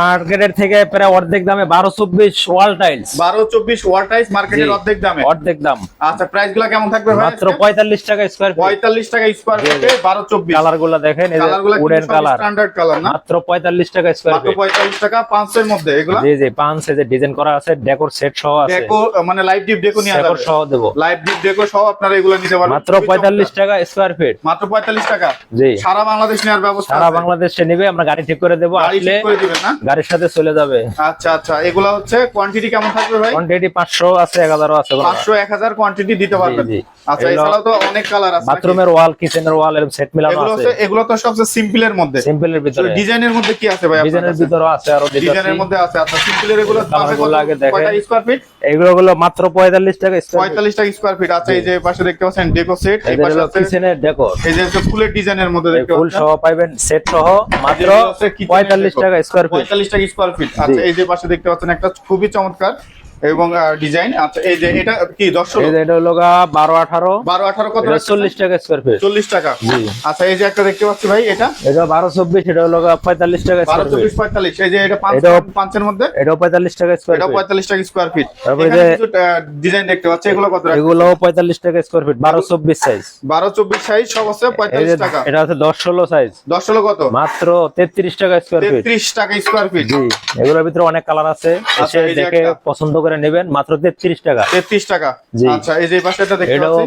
মার্কেটের থেকে প্রায় অর্ধেক দামে বারো চব্বিশ ওয়াল টাইলস বারো চব্বিশ ওয়াটাইজ মার্কেটের অর্ধেক দামে। অর্ধেক দাম। আচ্ছা প্রাইসগুলো কেমন থাকবে মাত্র পঁয়তাল্লিশ টাকা স্কোয়ার পঁয়তাল্লিশ টাকা স্কোয়ার ফিটে বারো চব্বিশ। কালারগুলো দেখেন colour wooden colour standard colour না? মাত্র পঁয়তাল্লিশ টাকা স্কোয়ার ফিট পঁয়তাল্লিশ টাকা পাঁচের মধ্যে এগুলা? জি জি পাঁচ যে ডিজাইন করা আছে ডেকোর সেট সহ আছে। ডেকো মানে লাইভ ডিপ ডেকো নিয়ে ডেকোর সহ দেবো। লাইভ ডিপ ডেকো সহ আপনারা এগুলো নিতে পারবেন। মাত্র পঁয়তাল্লিশ টাকা স্কোয়ার ফিট মাত্র পঁয়তাল্লিশ টাকা? জি। সারা বাংলাদেশ নেওয়ার ব্যবস্থা সারা। বাংলাদেশে নিবে আমরা গাড়ি ঠিক করে দেবো আসলে না? গাড়ির সাথে চলে যাবে। আচ্ছা আচ্ছা। এগুলা হচ্ছে কোয়ান্টিটি কেমন থাকবে ভাই? কোয়ান্টিটি পাঁচশো আছে এক হাজারও আছে পাঁচশো এক হাজার কোয়ান্টিটি দিতে পারবেন। আচ্ছা এছাড়াও তো অনেক কালার আছে বাথরুমের ওয়াল কিচেনের ওয়াল এরকম সেট মিলানো এগুলো আছে। এগুলো তো সবচেয়ে সিম্পলের মধ্যে। সিম্পলের ভিতরে। ডিজাইনের মধ্যে কি আছে ভাই ডিজাইনের ভিতরে আছে আরও ডিজাইনের মধ্যে আছে। আচ্ছা সিম্পলের এগুলো গুলো আগে দেখেন। কয়টা স্কোয়ার ফিট এগুলো গুলো মাত্র পঁয়তাল্লিশ টাকা স্কোয়ার পঁয়তাল্লিশ টাকা স্কোয়ার ফিট আচ্ছা এই যে পাশে দেখতে পাচ্ছেন ডেকো সেট এই পাশে আছে কিচেনের ডেকোর এই যে ফুলের ডিজাইনের মধ্যে দেখতে ফুল সহ পাইবেন সেট সহ মাত্র যেগুলো হচ্ছে kitchen পঁয়তাল্লিশ টাকা স্কোয়ার ফিট পঁয়তাল্লিশ টাকা স্কোয়ার ফিট আচ্ছা এই যে পাশে দেখতে পাচ্ছেন একটা খুবই চমৎকার এবং ডিজাইন আচ্ছা এই যে এটা কি দশ এই যে এটা হলো গা বারো আঠারো। বারো আঠারো কত এটা চল্লিশ টাকা স্কোয়ার ফিট চল্লিশ টাকা। জি। আচ্ছা এই যে একটা দেখতে পাচ্ছি ভাই এটা? এটা বারো চব্বিশ এটা হলো গা পঁয়তাল্লিশ টাকা বারো স্কোয়ার এই যে এটা মধ্যে? এটাও পঁয়তাল্লিশ টাকা স্কোয়ার এটা ফিট পঁয়তাল্লিশ টাকা স্কোয়ার ফিট তারপরে যে- ডিজাইন দেখতে পাচ্ছি এগুলো কত টাকা এগুলো পঁয়তাল্লিশ টাকা স্কোয়ার ফিট বারো চব্বিশ সাইজ বারো চব্বিশ সাইজ সব আছে এই পঁয়তাল্লিশ যে টাকা। এটা হচ্ছে দশ ষোলো সাইজ দশ ষোলো কত? মাত্র তেত্রিশ টাকা স্কোয়ার ফিট তেত্রিশ টাকা স্কোয়ার ফিট জি এগুলোর ভিতরে অনেক কালার আছে। এসে আচ্ছা, দেখে। পছন্দ করে নেবেন মাত্র তেত্রিশ টাকা। তেত্রিশ টাকা। আচ্ছা এই যে পাশে এটাও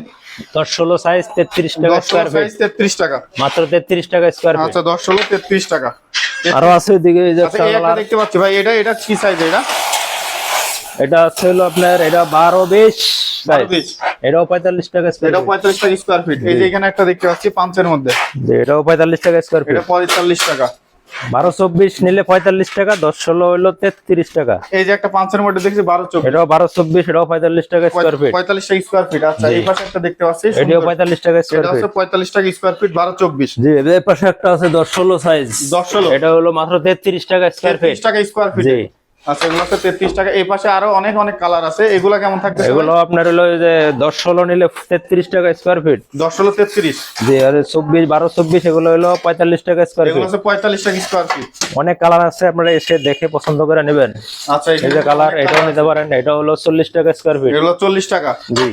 দশ ষোলো সাইজ তেত্রিশ টাকা স্কোয়ার ফিট তেত্রিশ টাকা। মাত্র তেত্রিশ টাকা স্কোয়ার ফিট আচ্ছা দশ ষোলো তেত্রিশ টাকা। আরও আছে যে আচ্ছা দেখতে পাচ্ছি। ভাই এটা এটা কি সাইজ এটা? এটা আছে হলো আপনার এটা বারো বিশ বারো এটাও পঁয়তাল্লিশ টাকা স্কোয়ার এটা পঁয়তাল্লিশ টাকা স্কোয়ার ফিট এই যে এখানে একটা দেখতে পাচ্ছি পাঁচের মধ্যে। এটাও পঁয়তাল্লিশ টাকা স্কোয়ার ফিট এটা পঁয়তাল্লিশ টাকা। বারো চব্বিশ নিলে পঁয়তাল্লিশ টাকা দশ ষোলো হলো তেত্রিশ টাকা। এই যে একটা পাঁচের মধ্যে দেখছি বারো চব্বিশ। এটাও বারো চব্বিশ এটাও পঁয়তাল্লিশ টাকা স্কোয়ার ফিট পঁয়তাল্লিশ টাকা স্কোয়ার ফিট আচ্ছা। এই পাশে একটা দেখতে পাচ্ছি এটাও। পঁয়তাল্লিশ টাকা স্কোয়ার ফিট পঁয়তাল্লিশ টাকা স্কোয়ার ফিট বারো চব্বিশ। জি এর পাশে একটা আছে দশ ষোলো সাইজ দশ ষোলো। এটা হলো মাত্র তেত্রিশ টাকা স্কোয়ার ফিট টাকা স্কোয়ার ফিট আচ্ছা এগুলো হচ্ছে তেত্রিশ টাকা। এই পাশে আরও অনেক অনেক কালার আছে। এগুলো কেমন থাকবে এগুলো আপনার হলো যে দশ ষোলো নিলে তেত্রিশ টাকা স্কোয়ার ফিট দশ ষোলো তেত্রিশ? জি আর চব্বিশ বারো চব্বিশ এগুলো হলো পঁয়তাল্লিশ টাকা স্কোয়ার এগুলো ফিট হচ্ছে পঁয়তাল্লিশ টাকা স্কোয়ার ফিট অনেক কালার আছে আপনারা এসে দেখে পছন্দ করে নেবেন। আচ্ছা এই যে কালার এটাও নিতে পারেন এটা হলো চল্লিশ টাকা স্কোয়ার ফিট এগুলো চল্লিশ টাকা। জি।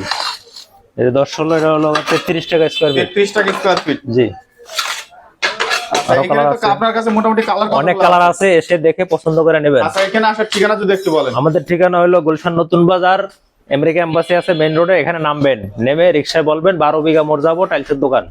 এই যে দশ ষোলো এটা হলো তেত্রিশ টাকা স্কোয়ার ফিট তেত্রিশ টাকা স্কোয়ার ফিট জি আচ্ছা আরও এখানে colour তো আছে। আপনার কাছে মোটামুটি কালার অনেক কালার আছে এসে দেখে পছন্দ করে নেবেন। আচ্ছা এখানে আসার ঠিকানা যদি একটু বলেন। আমাদের ঠিকানা হলো গুলশান নতুন বাজার আমেরিকা এম্বাসি আছে মেইন রোডে এখানে নামবেন। নেমে রিক্সায় বলবেন বারো বিঘা মোর যাব টাইলসের দোকান।